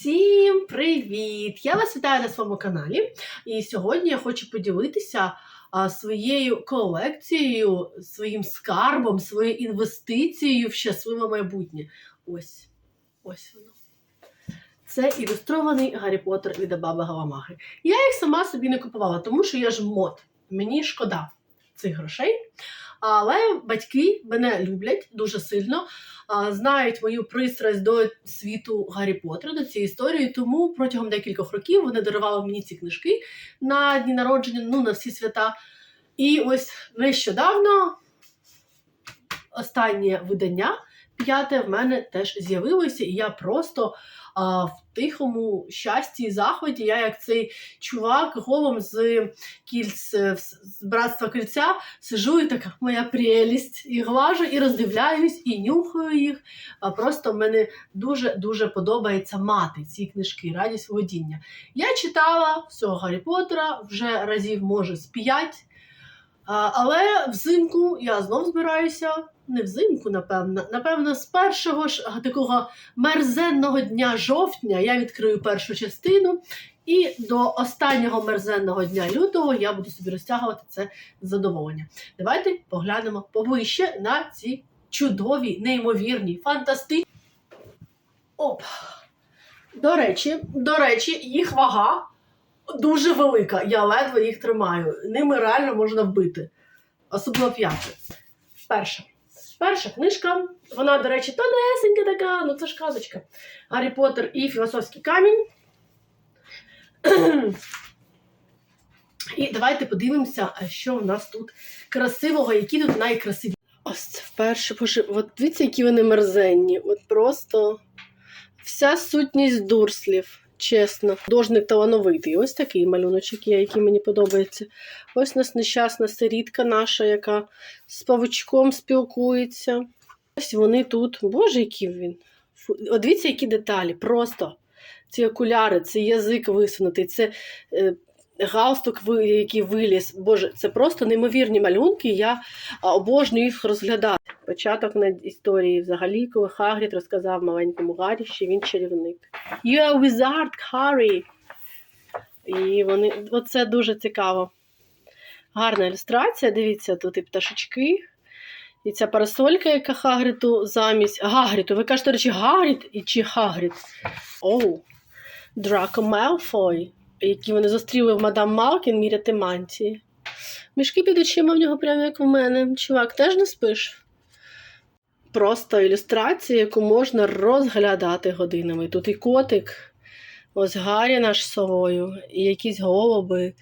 Всім привіт! Я вас вітаю на своєму каналі. І сьогодні я хочу поділитися своєю колекцією, своїм скарбом, своєю інвестицією в щасливе майбутнє. Ось, ось воно. Це ілюстрований Гаррі Поттер від Баби Галамахи. Я їх сама собі не купувала, тому що я ж мод. Мені шкода цих грошей. Але батьки мене люблять дуже сильно, знають мою пристрасть до світу Гаррі Поттера, до цієї історії. Тому протягом декількох років вони дарували мені ці книжки на дні народження, ну на всі свята. І ось нещодавно останнє видання, п'яте, в мене теж з'явилося, і я просто а, в тихому щасті і захваті. Я як цей чувак голом з кільць з братства кільця сижу і така моя прелість, і глажу, і роздивляюсь, і нюхаю їх. А просто мені дуже дуже подобається мати ці книжки, радість володіння. Я читала всього Гаррі Поттера вже разів, може, з п'ять. Але взимку я знов збираюся. Не взимку, напевно. Напевно, з першого ж такого мерзенного дня жовтня я відкрию першу частину, і до останнього мерзенного дня лютого я буду собі розтягувати це задоволення. Давайте поглянемо повище на ці чудові, неймовірні, фантастичні. Оп! До речі, до речі, їх вага дуже велика. Я ледве їх тримаю. Ними реально можна вбити. Особливо п'яти. Перша. Перша книжка. Вона, до речі, тонесенька така, ну це ж казочка. Гаррі Поттер і філософський камінь. І давайте подивимося, що в нас тут красивого, які тут найкрасивіші. Ось це вперше. Боже, от дивіться, які вони мерзенні. От просто вся сутність дурслів, чесно. Дожник талановитий. Ось такий малюночок є, який мені подобається. Ось у нас нещасна сирітка наша, яка з павучком спілкується. Ось вони тут. Боже, який він. От дивіться, які деталі. Просто ці окуляри, це язик висунутий, це е, галстук, який виліз. Боже, це просто неймовірні малюнки. Я обожнюю їх розглядати. Початок на історії взагалі, коли Хагрід розказав маленькому Гаррі, що він чарівник. You are wizard, Harry! І вони, оце дуже цікаво. Гарна ілюстрація. Дивіться, тут і пташечки. І ця парасолька, яка Хагріту замість. Гагріту. Ви кажете, речі, Гагріт і чи Хагріт? Оу. Драко Мелфой, які вони зустріли в мадам Малкін міряти мантії. Мішки під очима в нього прямо як в мене. Чувак, теж не спиш? Просто ілюстрація, яку можна розглядати годинами. Тут і котик, ось Гаррі наш з совою, і якісь голуби.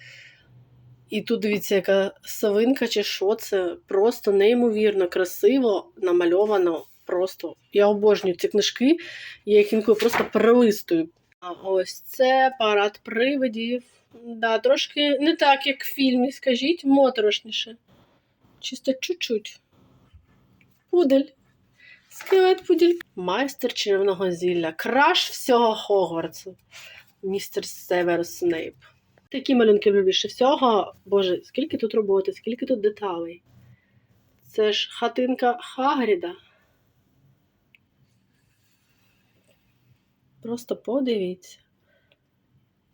І тут дивіться, яка совинка чи що це просто неймовірно красиво намальовано. Просто я обожнюю ці книжки, я їх інколи просто перелистую. Ось це парад привидів. Да, трошки не так, як в фільмі, скажіть, моторошніше. Чисто чуть-чуть. Пудель. Скелет пудель. Майстер червоного зілля. Краш всього Хогвартсу. Містер Северус Снейп. Такі малюнки люблю більше всього. Боже, скільки тут роботи, скільки тут деталей. Це ж хатинка Хагріда. Просто подивіться,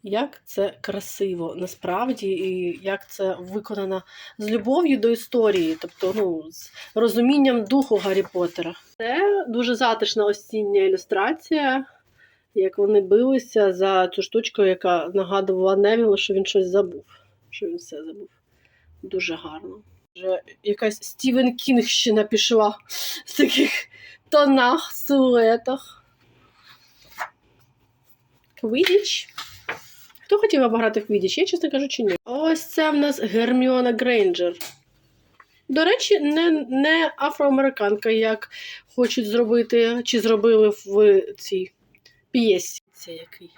як це красиво насправді, і як це виконано з любов'ю до історії, тобто ну, з розумінням духу Гаррі Поттера. Це дуже затишна осіння ілюстрація, як вони билися за цю штучку, яка нагадувала Невілу, що він щось забув. Що він все забув. Дуже гарно. Вже якась Стівен Кінгщина пішла в таких тонах, силуетах. Квідіч. Хто хотів би пограти в Квідіч? Я, чесно кажучи, ні. Ось це в нас Герміона Грейнджер. До речі, не, не афроамериканка, як хочуть зробити, чи зробили в цій п'єсі. Це який.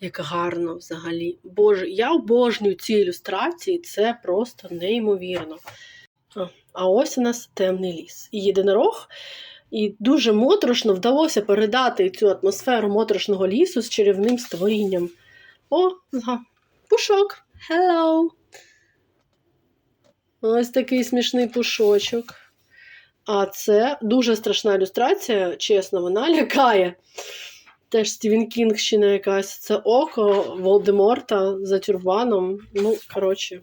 Як гарно взагалі. Боже, я обожнюю ці ілюстрації, це просто неймовірно. А, а ось у нас темний ліс. І єдинорог. І дуже моторошно вдалося передати цю атмосферу моторошного лісу з чарівним створінням. О, пушок. Hello. Ось такий смішний пушочок. А це дуже страшна ілюстрація, чесно, вона лякає. Теж Стівен Кінгщина якась. Це око Волдеморта за тюрбаном. Ну, коротше.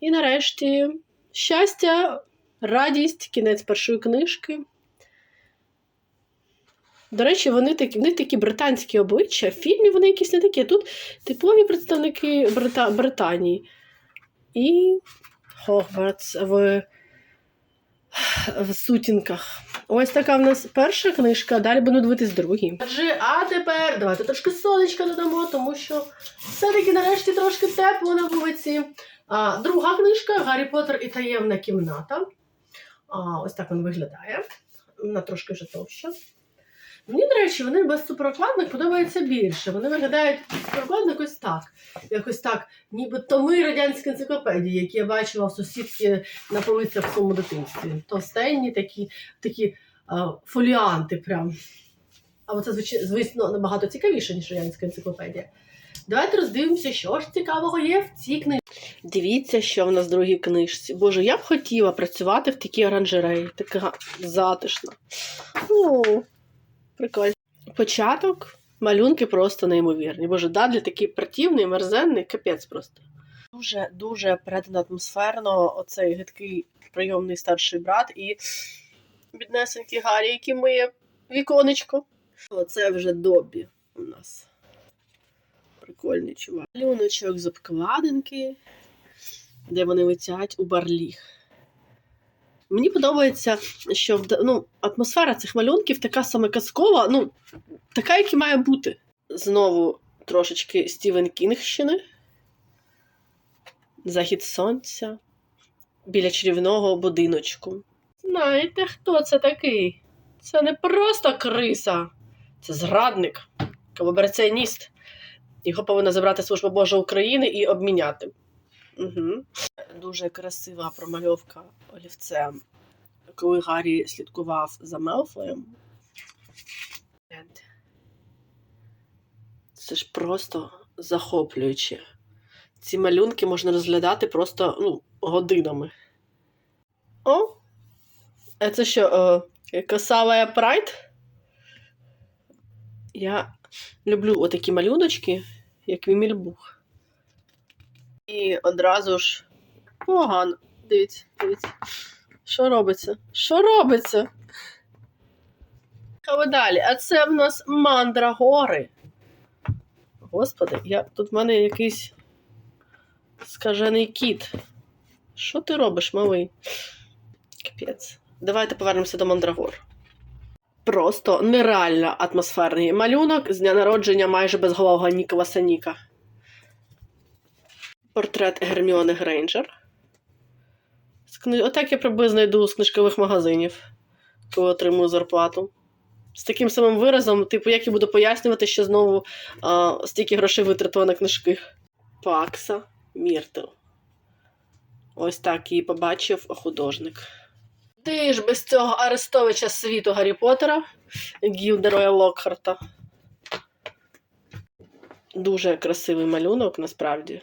І нарешті щастя, радість, кінець першої книжки. До речі, вони такі, в такі британські обличчя. В фільмі вони якісь не такі. Тут типові представники Брита... Британії. І Хогвартс в... в сутінках. Ось така в нас перша книжка, далі будемо дивитись другі. Отже, а тепер давайте трошки сонечка додамо, тому що все-таки нарешті трошки тепло на вулиці. А, друга книжка Гаррі Поттер і таємна кімната. А, ось так він виглядає. Вона трошки вже товща. Мені, до речі, вони без суперокладних подобаються більше. Вони виглядають суперокладник ось так. Якось так, ніби томи радянської енциклопедії, які я бачила в сусідки на полицях в своєму дитинстві. Товстенні такі, такі а, фоліанти прям. Але це, звісно, набагато цікавіше, ніж радянська енциклопедія. Давайте роздивимося, що ж цікавого є в цій книжці. Дивіться, що в нас в другій книжці. Боже, я б хотіла працювати в такій оранжереї, така затишна. Прикольно. Початок, малюнки просто неймовірні. Боже, Дадлі такий противний, мерзенний, капець просто. Дуже дуже передано атмосферно оцей гидкий прийомний старший брат і біднесенький Гаррі, який миє віконечко. Оце вже Добі у нас. Прикольний чувак. Малюночок з обкладинки, де вони летять у барліг. Мені подобається, що ну, атмосфера цих малюнків така саме казкова, ну, така, як і має бути. Знову трошечки Стівен Кінгщини. Захід сонця біля чарівного будиночку. Знаєте, хто це такий? Це не просто криса, це зрадник, колабораціоніст. Його повинна забрати Служба Божа України і обміняти. Угу. Дуже красива промальовка олівцем, коли Гаррі слідкував за Мелфоєм. Це ж просто захоплююче. Ці малюнки можна розглядати просто ну, годинами. О! Це що, е, Косавая Прайд? Я люблю отакі малюночки, як Вімільбух. І одразу ж погано. Дивіться, дивіться. Що робиться? Що робиться? А далі. А це в нас мандрагори. Господи, я... тут в мене якийсь скажений кіт. Що ти робиш, малий? Капець. Давайте повернемося до мандрагор. Просто нереально атмосферний малюнок з дня народження майже безголового Ніколаса Ніка. Портрет Герміони Грейнджер. Отак я приблизно йду з книжкових магазинів, коли отримую зарплату. З таким самим виразом, типу, як я буду пояснювати, що знову а, стільки грошей витратила на книжки. Пакса Міртл. Ось так її побачив художник. Ти ж без цього Арестовича світу Гаррі Поттера, Гілдероя Локхарта. Дуже красивий малюнок, насправді.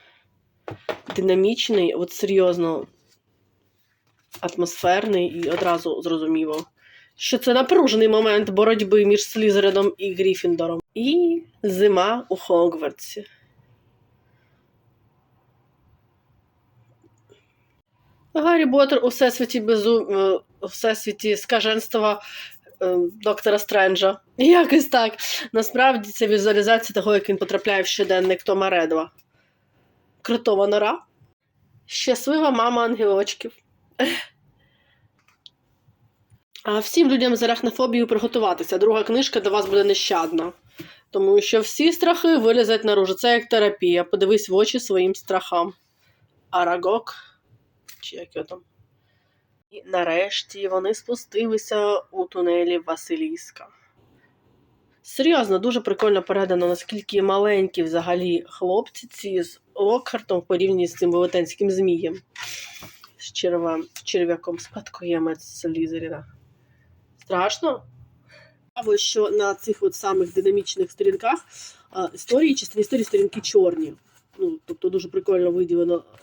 Динамічний, от серйозно атмосферний і одразу зрозуміло, що це напружений момент боротьби між Слізерином і Гріфіндором. І зима у Хогвартсі. Гаррі Поттер у всесвіті безу... е, всесвіті скаженства е, доктора Стренджа. Якось так. Насправді це візуалізація того, як він потрапляє в щоденник Тома Редва. Крутова нора. Щаслива мама ангелочків. А всім людям з арахнофобією приготуватися. Друга книжка до вас буде нещадна. Тому що всі страхи вилізуть наружу. Це як терапія. Подивись в очі своїм страхам. Арагок. Чи як його там? І нарешті вони спустилися у тунелі Василіска. Серйозно, дуже прикольно передано, наскільки маленькі взагалі хлопці ці з Локхартом в порівнянні з цим велетенським змієм. З червем, черв'яком, спадкоємець Слізеріна. Страшно? Цікаво, що на цих от самих динамічних сторінках а, історії, частини історії сторінки чорні. Ну, тобто дуже прикольно виділено е,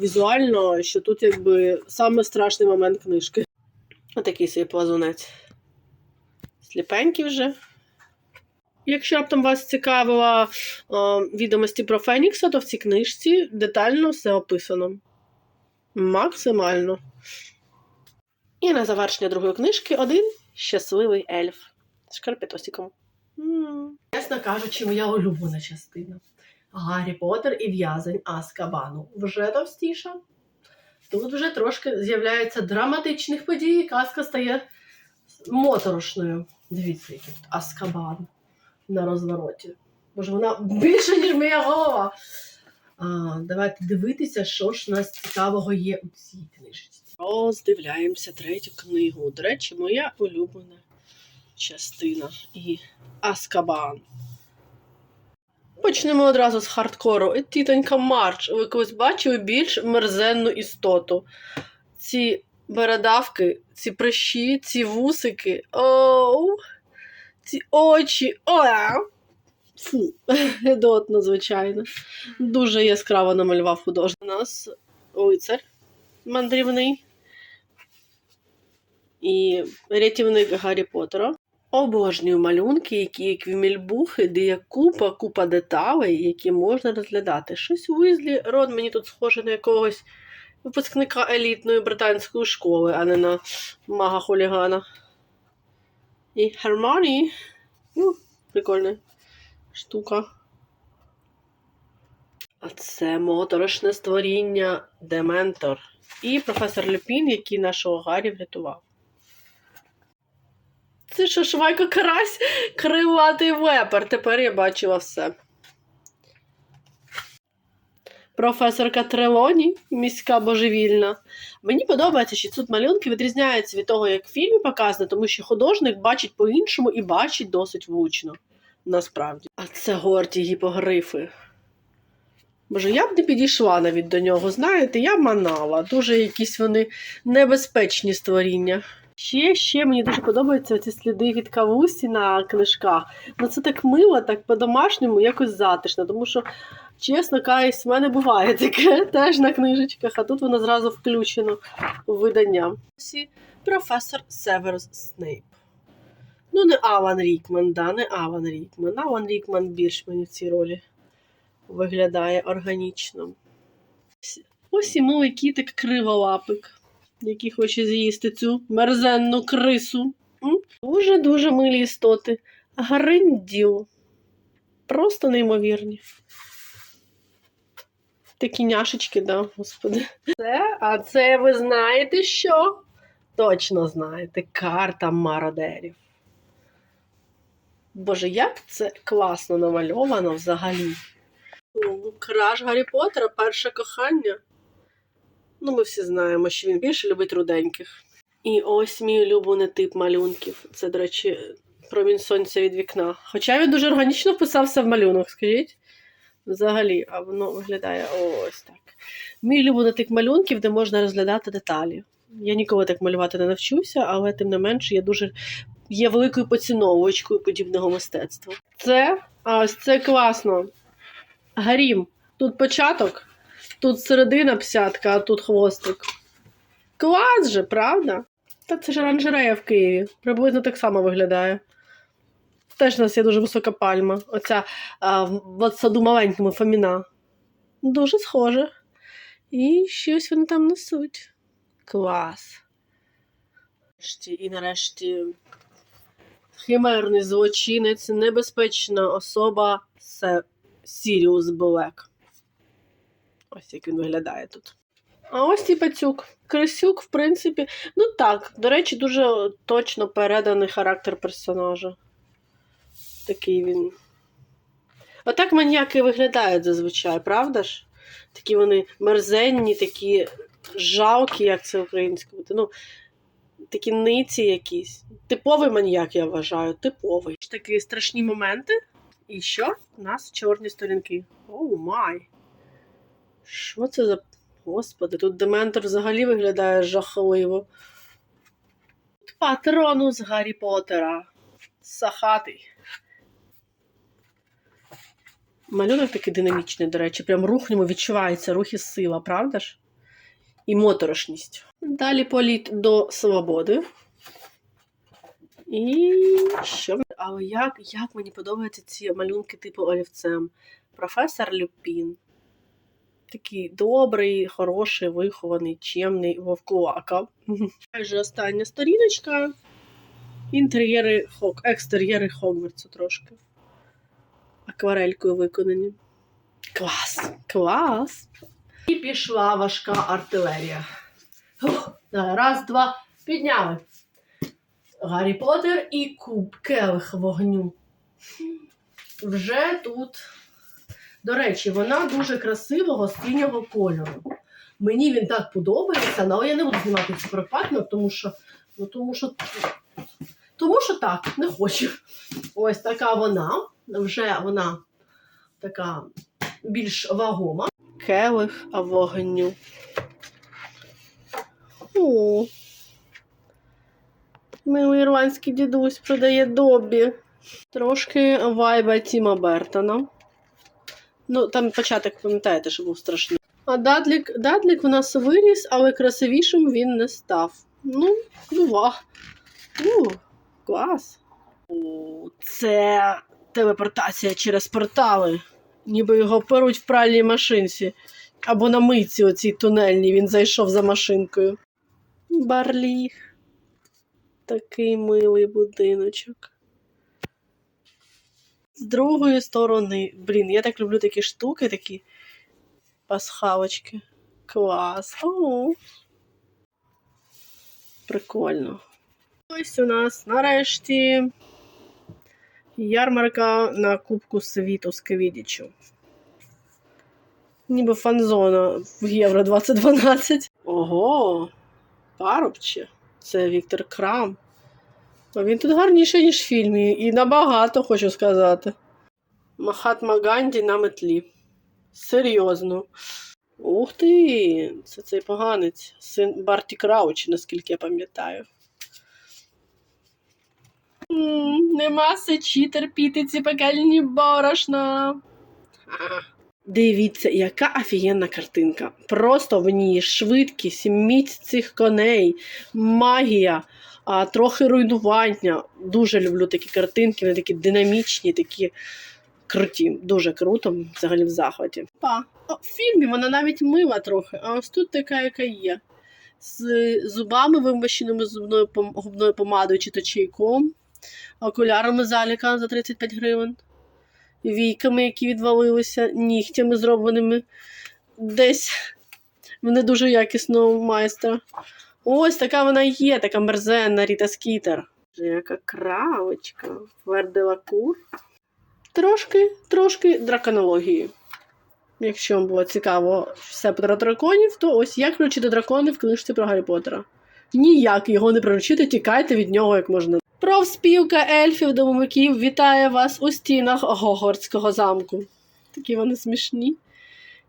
візуально, що тут якби саме страшний момент книжки. Отакий собі плазунець. Сліпенький вже. Якщо раптом вас цікавила е, відомості про Фенікса, то в цій книжці детально все описано. Максимально. І на завершення другої книжки один щасливий ельф з шкарпетосиком. Чесно кажучи, моя улюблена частина. Гаррі Поттер і в'язень Аскабану. Вже товстіша. Тут вже трошки з'являється драматичних подій, і казка стає моторошною. Дивіться, який тут Аскабан на розвороті. Може, вона більше, ніж моя голова. Давайте дивитися, що ж у нас цікавого є у цій книжці. Роздивляємося третю книгу. До речі, моя улюблена частина і Аскабан. Почнемо одразу з хардкору. Е, Тітонька Марч. Ви колись бачили більш мерзенну істоту. Ці бородавки, ці прищі, ці вусики. Оу, ці очі. Оа! Фу, гидотно, звичайно. Дуже яскраво намалював художник. У нас лицар мандрівний і рятівник Гаррі Поттера. Обожнюю малюнки, які як вімільбухи, де є купа, купа деталей, які можна розглядати. Щось у Уізлі, рот мені тут схоже на якогось випускника елітної британської школи, а не на мага хулігана. І Германії. Ну, прикольна штука. А це моторошне створіння Дементор. І професор Люпін, який нашого Гаррі врятував. Це що Швайко Карась криватий вепер. Тепер я бачила все. Професорка Трелоні, міська божевільна. Мені подобається, що тут малюнки відрізняються від того, як в фільмі показано, тому що художник бачить по-іншому і бачить досить влучно. Насправді. А це горді гіпогрифи. Боже, я б не підійшла навіть до нього, знаєте, я манала. Дуже якісь вони небезпечні створіння. Ще, ще мені дуже подобаються ці сліди від кавусі на книжках. Ну це так мило, так по-домашньому, якось затишно. Тому що, чесно кажучи, в мене буває таке теж на книжечках, а тут воно зразу включено у видання. Професор Северус Снейп. Ну, не Аван Рікман, да, не Аван Рікман. Аван Рікман більш мені в цій ролі виглядає органічно. Ось- і милий кітик криволапик який хоче з'їсти цю мерзенну крису. Дуже-дуже милі істоти. Гринділ. Просто неймовірні. Такі няшечки, да, господи. Це, а це ви знаєте що? Точно знаєте, карта мародерів. Боже, як це класно намальовано взагалі. О, Краш Гаррі Поттера, перше кохання. Ну, ми всі знаємо, що він більше любить руденьких. І ось мій улюблений тип малюнків. Це, до речі, промінь сонця від вікна. Хоча він дуже органічно вписався в малюнок, скажіть. Взагалі, а воно виглядає ось так. Мій улюблений тип малюнків, де можна розглядати деталі. Я ніколи так малювати не навчуся, але тим не менше я дуже є великою поціновувачкою подібного мистецтва. Це, ось це класно. Гарім. Тут початок. Тут середина псятка, а тут хвостик. Клас же, правда? Та це ж оранжерея в Києві. Приблизно так само виглядає. Теж у нас є дуже висока пальма. Оця а, в саду маленькому Фоміна. Дуже схоже. І щось вони там несуть. Клас. І нарешті химерний злочинець, небезпечна особа Се- Сіріус Блек. Ось як він виглядає тут. А ось і пацюк. Крисюк, в принципі, ну так, до речі, дуже точно переданий характер персонажа. Такий він. Отак маніяки виглядають зазвичай, правда ж? Такі вони мерзенні, такі жалкі, як це українською. Ну, такі ниці якісь. Типовий маніяк, я вважаю, типовий. Такі страшні моменти. І що? У нас чорні сторінки. Оу май! Що це за. Господи, тут Дементор взагалі виглядає жахливо. Тут Патронус Гаррі Поттера. Сахатий. Малюнок такий динамічний, до речі, прям рух ньому відчувається, рух і сила, правда ж? І моторошність. Далі політ до свободи. І що? Але як, як мені подобаються ці малюнки типу олівцем? Професор Люпін. Такий добрий, хороший, вихований, чемний вовкулака. Майже остання сторіночка. Інтер'єри Хок, екстер'єри Хогвартсу трошки. Акварелькою виконані. Клас! Клас! І пішла важка артилерія. Раз, два, підняли. Гаррі Поттер і куб келих вогню. Вже тут. До речі, вона дуже красивого синього кольору. Мені він так подобається, але я не буду знімати цю прокатну, тому що, ну, тому що, тому що так, не хочу. Ось така вона. Вже вона така більш вагома. Келих вогню. О, Милий ірландський дідусь продає добі. Трошки вайба Тіма Бертона. Ну, там початок, пам'ятаєте, що був страшний. А Дадлік, Дадлік в нас виріс, але красивішим він не став. Ну, бува. У, клас. О, це телепортація через портали. Ніби його перуть в пральній машинці. Або на митці оцій тунельній він зайшов за машинкою. Барліг. Такий милий будиночок. З другої сторони, блін, я так люблю такі штуки, такі пасхалочки. Клас. О. Прикольно. Ось у нас нарешті ярмарка на Кубку світу з Квідічу. Ніби фанзона в Євро 2012. Ого, парубче. Це Віктор Крам. А він тут гарніший, ніж в фільмі, і набагато хочу сказати. Махатма Ганді на метлі. Серйозно. Ух ти! Це цей поганець. Син Барті Крауч, наскільки я пам'ятаю. Нема сечі терпіти ці пекельні борошна. Дивіться, яка офігенна картинка. Просто в ній швидкість, міць цих коней, магія, а, трохи руйнування. Дуже люблю такі картинки, вони такі динамічні, такі круті. Дуже круто, взагалі в захваті. Па. О, в фільмі вона навіть мила трохи, а ось тут така, яка є. З зубами, вимащеними зубною губною помадою чи точейком, окулярами заліка за 35 гривень війками, які відвалилися, нігтями зробленими десь в не дуже якісного майстра. Ось така вона є, така мерзенна Ріта Скітер. Яка кравочка. Верделакур. Трошки, трошки драконології. Якщо вам було цікаво все про драконів, то ось як приручити дракони в книжці про Гаррі Поттера. Ніяк його не приручити, тікайте від нього як можна. Профспілка ельфів домовиків вітає вас у стінах Гогорського замку. Такі вони смішні.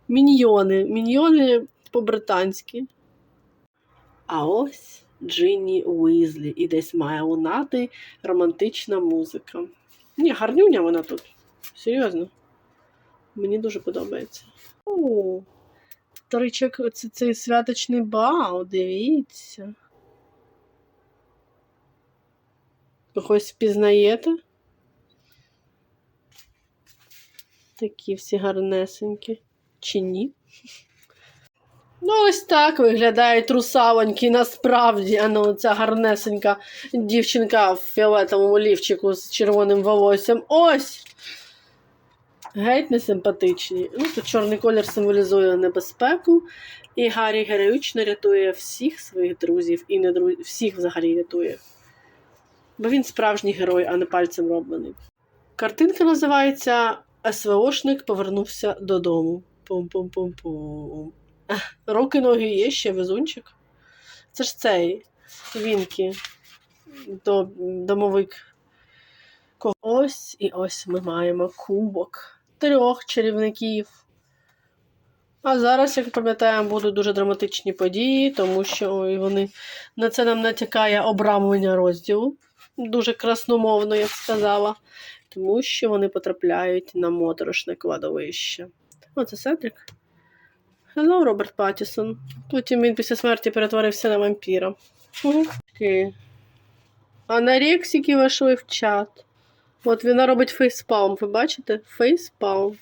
Міньйони. Міньйони по-британськи. А ось Джинні Уізлі. І десь має лунати романтична музика. Ні, гарнюня вона тут. Серйозно. Мені дуже подобається. О, Тричок, це цей святочний бал, дивіться. Ви Когось впізнаєте? Такі всі гарнесенькі. Чи ні? Ну, ось так виглядають русалоньки насправді. А ну, ця гарнесенька дівчинка в фіолетовому лівчику з червоним волоссям. Ось! Геть несимпатичні. Ну, тут чорний колір символізує небезпеку. І Гаррі героїчно рятує всіх своїх друзів і не друзів, всіх взагалі рятує. Бо він справжній герой, а не пальцем роблений. Картинка називається СВОшник повернувся додому. Пум-пум-пум-пум. Руки ноги є ще везунчик. Це ж цей Вінкі. Домовик. Ко- Ось і ось ми маємо кубок трьох чарівників. А зараз, як пам'ятаємо, будуть дуже драматичні події, тому що ой, вони на це нам натякає обрамлення розділу. Дуже красномовно, я б сказала. Тому що вони потрапляють на моторошне кладовище. Оце Седрик. Хелло, Роберт Паттісон. Потім він після смерті перетворився на вампіра. Угу. Такий Анорексики вийшли в чат. От вона робить фейспалм. Ви бачите? Фейспалм.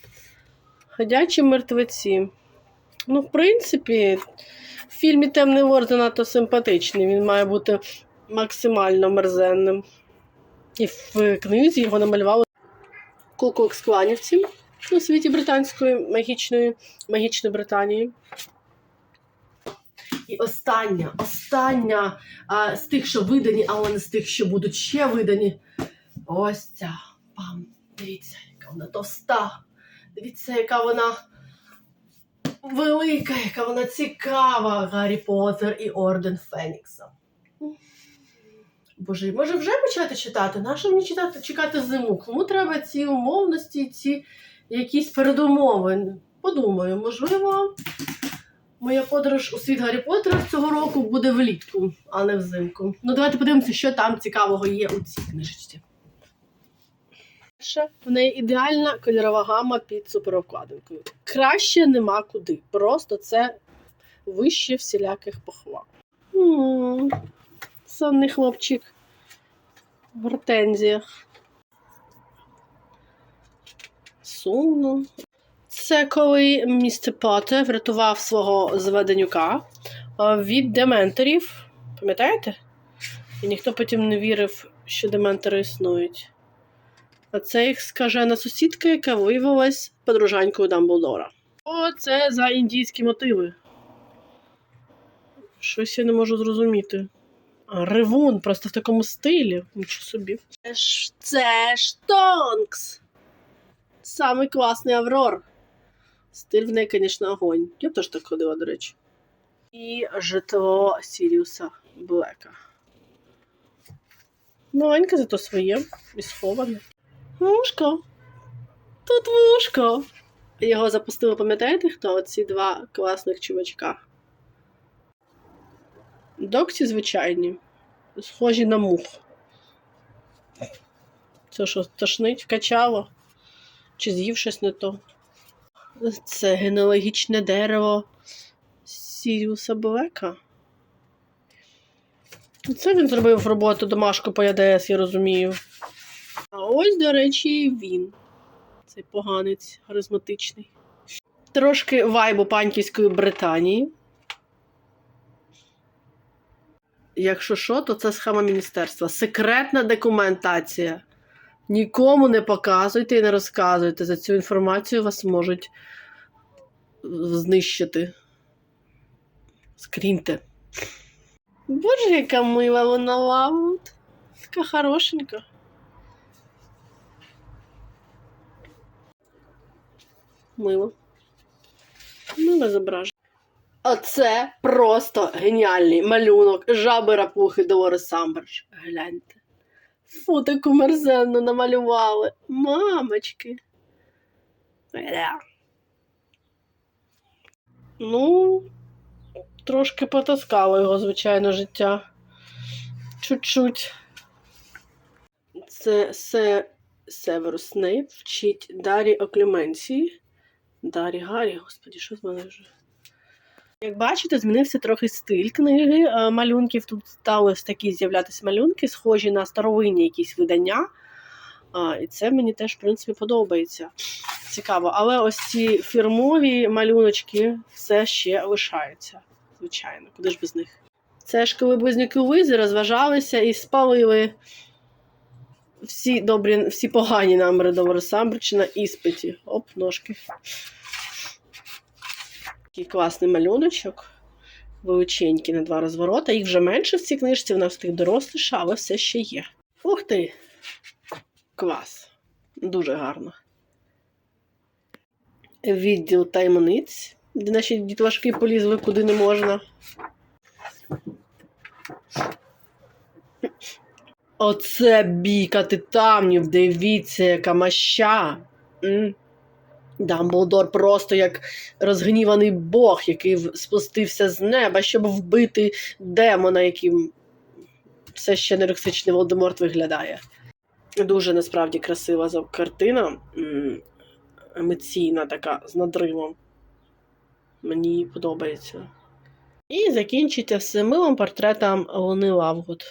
Ходячі мертвеці. Ну, в принципі, в фільмі Темний Лорд занадто симпатичний. Він має бути максимально мерзенним. І в книзі його намалювали куклукс-кланівці у світі британської магічної, магічної Британії. І остання, остання а, з тих, що видані, але не з тих, що будуть ще видані. Ось ця. Пам. Дивіться, яка вона товста. Дивіться, яка вона велика, яка вона цікава. Гаррі Поттер і Орден Фенікса. Боже, може вже почати читати? Нащо мені читати, чекати зиму? Кому треба ці умовності, ці якісь передумови? Подумаю, можливо, моя подорож у світ Гаррі Поттера цього року буде влітку, а не взимку. Ну, давайте подивимося, що там цікавого є у цій книжечці. В неї ідеальна кольорова гама під суперобкладинкою. Краще нема куди. Просто це вище всіляких похвал. Сонний хлопчик в гортензіях. Сумно. Це коли містер Поттер врятував свого зведенюка від дементорів. Пам'ятаєте? І ніхто потім не вірив, що дементори існують. А це їх скажена сусідка, яка виявилась подружанькою Дамблдора. О, це за індійські мотиви. Щось я не можу зрозуміти. Ревун, просто в такому стилі. Нічого собі. Це ж, це ж Тонкс! Самий класний Аврор. Стиль в неї, звісно, огонь. Я б теж так ходила, до речі. І житло Сіріуса Блека. Маленьке, зато своє і сховане. Вушко. Тут вушко. Його запустили, пам'ятаєте хто? Оці два класних чувачка. Доксі звичайні. Схожі на мух. Це що, тошнить, вкачало? Чи з'їв щось не то? Це генеалогічне дерево Сіріуса Блека. Це він зробив роботу домашку по ЯДС, я розумію. А ось, до речі, він. Цей поганець харизматичний. Трошки вайбу панківської Британії. Якщо що, то це схема міністерства. Секретна документація. Нікому не показуйте і не розказуйте. За цю інформацію вас можуть знищити. Скріньте. Боже, яка мила вона лавут. Така хорошенька. Мило. Мило зображення. Оце просто геніальний малюнок жаби рапухи Долори Самберж. Гляньте. Фу, таку мерзенну намалювали. Мамочки. Ну, трошки потаскало його, звичайно, життя. Чуть-чуть. Це се... Северус Снейп вчить Дарі Оклюменції. Дарі Гаррі, господі, що з мене вже. Як бачите, змінився трохи стиль книги е, малюнків. Тут стали такі з'являтися малюнки, схожі на старовинні якісь видання. І це мені теж, в принципі, подобається. Цікаво. Але ось ці фірмові малюночки все ще лишаються. Звичайно, куди ж без них? Це ж коли близнюки Лизи розважалися і спалили всі добрі, всі погані наміри до Самбрича на іспиті. Оп, ножки. Такий класний малюночок. Величенький на два розворота. Їх вже менше в цій книжці, вона встиг доросліша, але все ще є. Ух ти! Клас. Дуже гарно. Відділ таємниць, де наші дітлашки полізли куди не можна. Оце бійка титанів, дивіться, яка маща. Дамблдор просто як розгніваний бог, який спустився з неба, щоб вбити демона, яким все ще нерексичний Волдеморт виглядає. Дуже насправді красива картина, емоційна така з надривом. Мені подобається. І закінчиться все милим портретом Луни Лавгуд.